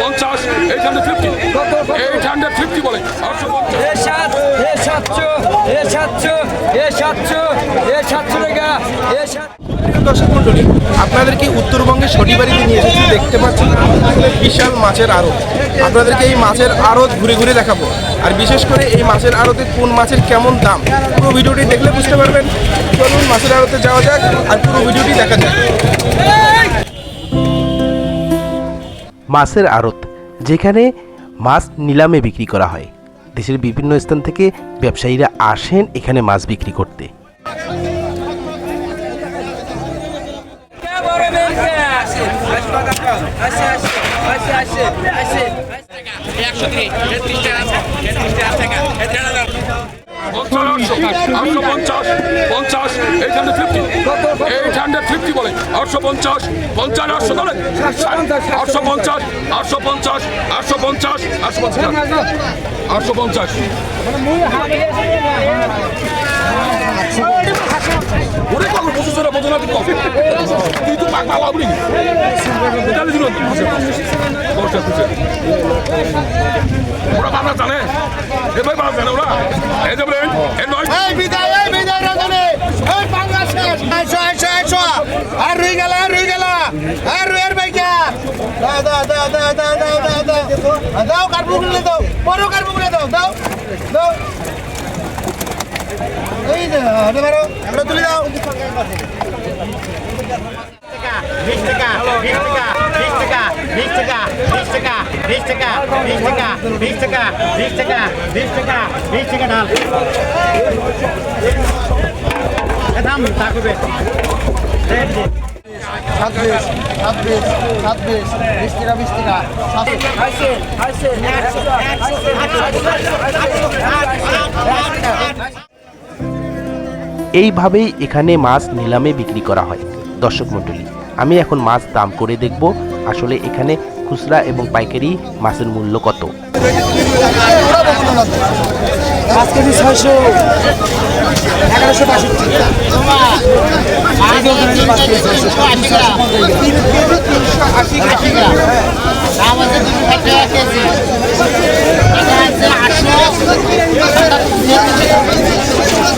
পঞ্চাশ eight hundred fifty eight hundred fifty বলে। আটশো পঞ্চাশ। এ সাত এ সাতশো এ সাতশো এ সাতশো এ সাতশো দর্শক মন্ডলী আপনাদেরকে উত্তরবঙ্গে শনিবারিতে নিয়ে এসেছি দেখতে পাচ্ছেন বিশাল মাছের আড়ত। আপনাদেরকে এই মাছের আড়ত ঘুরে ঘুরে দেখাবো। আর বিশেষ করে এই মাছের আড়তে কোন মাছের কেমন দাম? পুরো ভিডিওটি দেখলে বুঝতে পারবেন। চলুন মাছের আড়তে যাওয়া যাক আর পুরো ভিডিওটি দেখা যাক। মাছের আড়ত, যেখানে মাছ নিলামে বিক্রি করা হয়। দেশের বিভিন্ন স্থান থেকে ব্যবসায়ীরা আসেন এখানে মাছ বিক্রি করতে। পঞ্চাশ eight hundred fifty eight hundred fifty বলে আটশো পঞ্চাশ পঞ্চাশ আটশো ধরেন আটশো পঞ্চাশ আটশো পঞ্চাশ আটশো পঞ্চাশ আটশো পঞ্চাশ আটশো পঞ্চাশ ওরে কখন পঁচিশ টাকা বোঝো না তুই তো পাক পাওয়া বলি তাহলে দিল দশটা খুঁজে ওরা বাংলা জানে এ ভাই বাংলা জানে ওরা এই যে বলেন এ নয় বিদায় বিদায় রাজনে আর রুই গেল আর রুই গেল আর রুইয়ের বাইকা দাও দাও দাও দাও দাও দাও দাও দাও দাও গুলে দাও দাও দাও এই যে হতে পারো আমরা তুলে দাও বিশ টাকা বিশ টাকা বিশ টাকা বিশ টাকা বিশ টাকা বিশ টাকা বিশ টাকা বিশ টাকা বিশ টাকা বিশ টাকা বিশ টাকা ডাল দাম থাকবে এইভাবেই এখানে মাছ নিলামে বিক্রি করা হয়। দর্শক মণ্ডলী, আমি এখন মাছ দাম করে দেখব, আসলে এখানে খুচরা এবং পাইকারি মাছের মূল্য কত। পাঁচ কেজি ছয়শো এগারোশো বাষট্টি।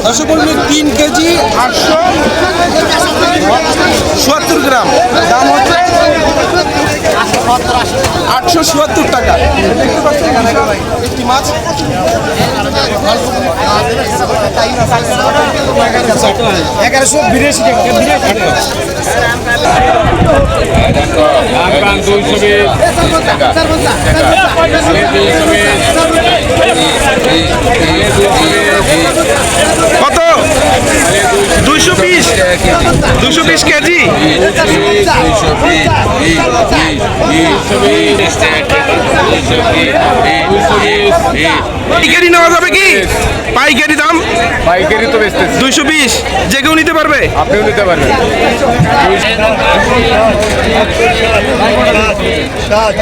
দর্শক মন্ডলী তিন কেজি আটশো সত্তর গ্রাম। দাম হচ্ছে? আটশো চুয়াত্তর টাকা। দেখতে পাচ্ছেন একটি মাছ। এগারোশো বিরাশি টাকা। দুইশো পিস দুশো পিস কেজি? পাইকারি নেওয়া যাবে কি? পাইকারি দাম? পাইকারি তো বেচতে দুইশো পিস যে কেউ নিতে পারবে? আপনিও নিতে পারবেন। ষাট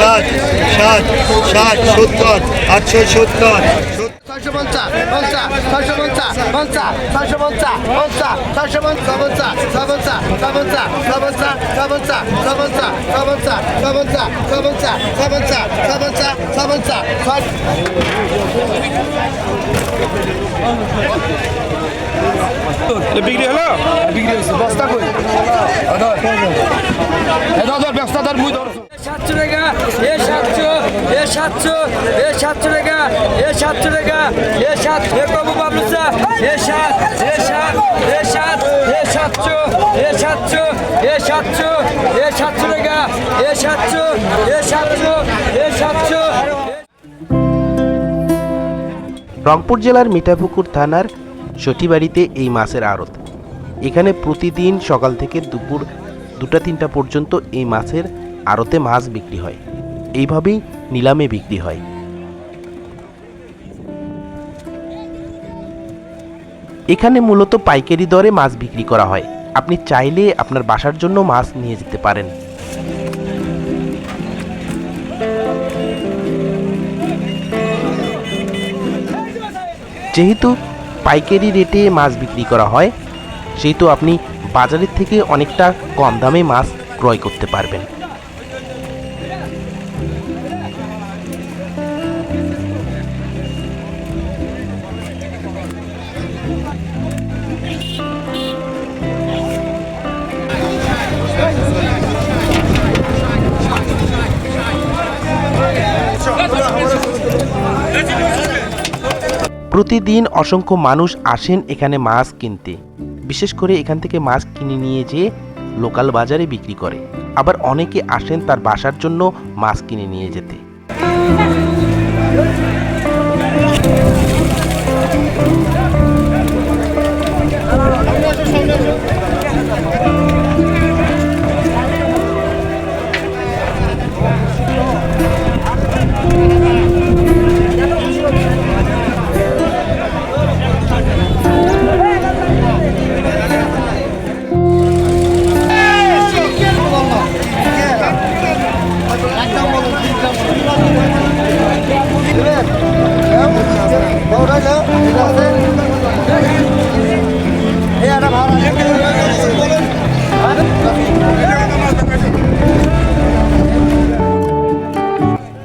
ষাট ষাট ষাট সত্তর আটশো সত্তর। ছয়শো পঞ্চাশ পঞ্চাশ ছয়শো পঞ্চাশ পঞ্চাশ ছয়শো পঞ্চাশ পঞ্চাশ ছয়শো পঞ্চাশ পঞ্চাশ পঞ্চাশ পঞ্চাশ পঞ্চাশ পঞ্চাশ পঞ্চাশ পঞ্চাশ পঞ্চাশ পঞ্চাশ পঞ্চাশ পঞ্চাশ পঞ্চাশ বিক্রি হলো সাতশো টাকা এ সাতশো এ সাতশো এ সাতশো এ সাতশো এ সাত সাত সাত সাত সাতশো, এ সাতশো এ সাতশো এ সাতশো এ সাতশো এ সাতশো এ সাতশো। রংপুর জেলার মিঠাপুকুর থানার সঠিবাড়িতে এই মাছের আড়ত। এখানে প্রতিদিন সকাল থেকে দুপুর দুটা তিনটা পর্যন্ত এই মাছের আড়তে মাছ বিক্রি হয়। এইভাবেই নিলামে বিক্রি হয়। এখানে মূলত পাইকারি দরে মাছ বিক্রি করা হয়। আপনি চাইলে আপনার বাসার জন্য মাছ নিয়ে যেতে পারেন। যেহেতু পাইকারি রেটে মাছ বিক্রি করা হয়, সেহেতু আপনি বাজারের থেকে অনেকটা কম দামে মাছ ক্রয় করতে পারবেন। প্রতিদিন অসংখ্য মানুষ আসেন এখানে মাছ কিনতে। বিশেষ করে এখান থেকে মাছ কিনে নিয়ে যেয়ে লোকাল বাজারে বিক্রি করে। আবার অনেকে আসেন তার বাসার জন্য মাছ কিনে নিয়ে যেতে।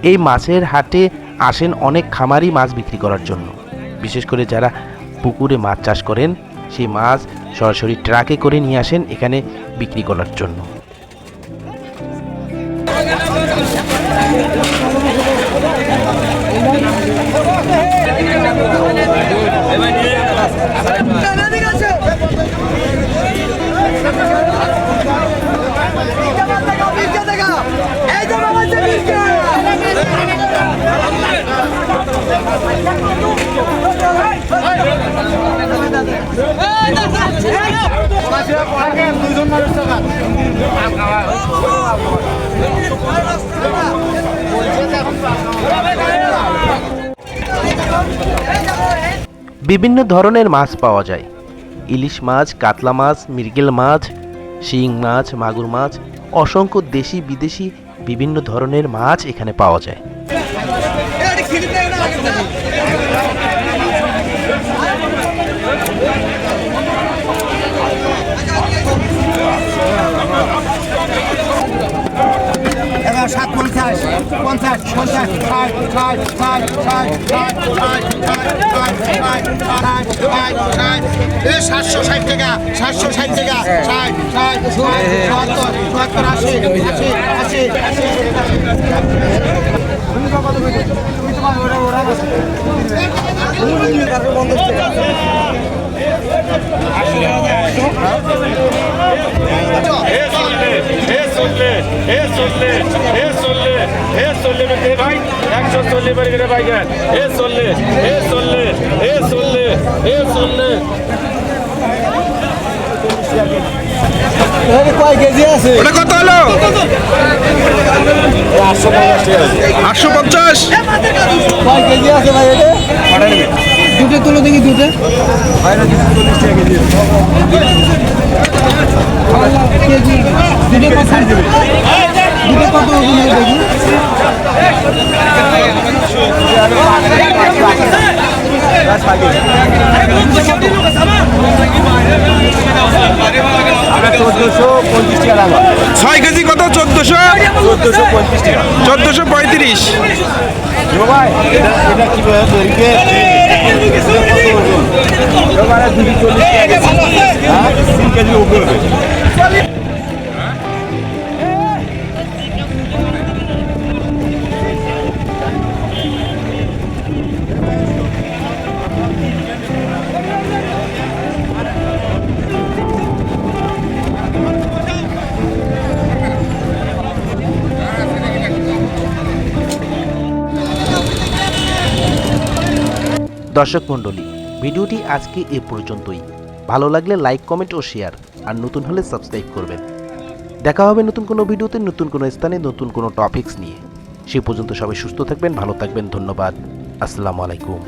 এই মাছের হাটে আসেন অনেক খামারি মাছ বিক্রি করার জন্য। বিশেষ করে যারা পুকুরে মাছ চাষ করেন, সেই মাছ সরাসরি ট্রাকে করে নিয়ে আসেন এখানে বিক্রি করার জন্য। বিভিন্ন ধরনের মাছ পাওয়া যায়। ইলিশ মাছ, কাতলা মাছ, মৃগেল মাছ, শিং মাছ, মাগুর মাছ, অসংখ্য দেশি বিদেশি বিভিন্ন ধরনের মাছ এখানে পাওয়া যায়। সাত পঞ্চাশ পঞ্চাশ পঞ্চাশ ষাট ষাট ষাট ষাট ষাট ষাট ষাট ষাট ষাট ষাট ষাট এ সাতশো ষাট টাকা সাতশো ষাট টাকা ষাট ষাট চুয়াত্তর চুয়াত্তর আশি আশি আশি আশি हे চললে এ চললে এ চললে এ চললে বেটে ভাই একশো চল্লিশ বাড়ি করে ভাই গান এ চললে এ চললে এ চললে এ চললে ওটা কত হলো? আটশো পঞ্চাশ কয় কেজি আছে ভাই দুটো তুলো দেখি দুটো। ভাই কেজি ছয় কেজি কত? চোদ্দশো? চোদ্দশো পঁয়ত্রিশ। চোদ্দশো পঁয়ত্রিশ ভাই দুশো চল্লিশ কেজি উপরে দর্শক মণ্ডলী, ভিডিওটি আজকে এ পর্যন্তই। ভালো লাগলে লাইক, কমেন্ট ও শেয়ার, আর নতুন হলে সাবস্ক্রাইব করবেন। দেখা হবে নতুন কোনো ভিডিওতে, নতুন কোনো স্থানে, নতুন কোনো টপিকস নিয়ে। সে পর্যন্ত সবাই সুস্থ থাকবেন, ভালো থাকবেন, ধন্যবাদ। আসসালামু আলাইকুম।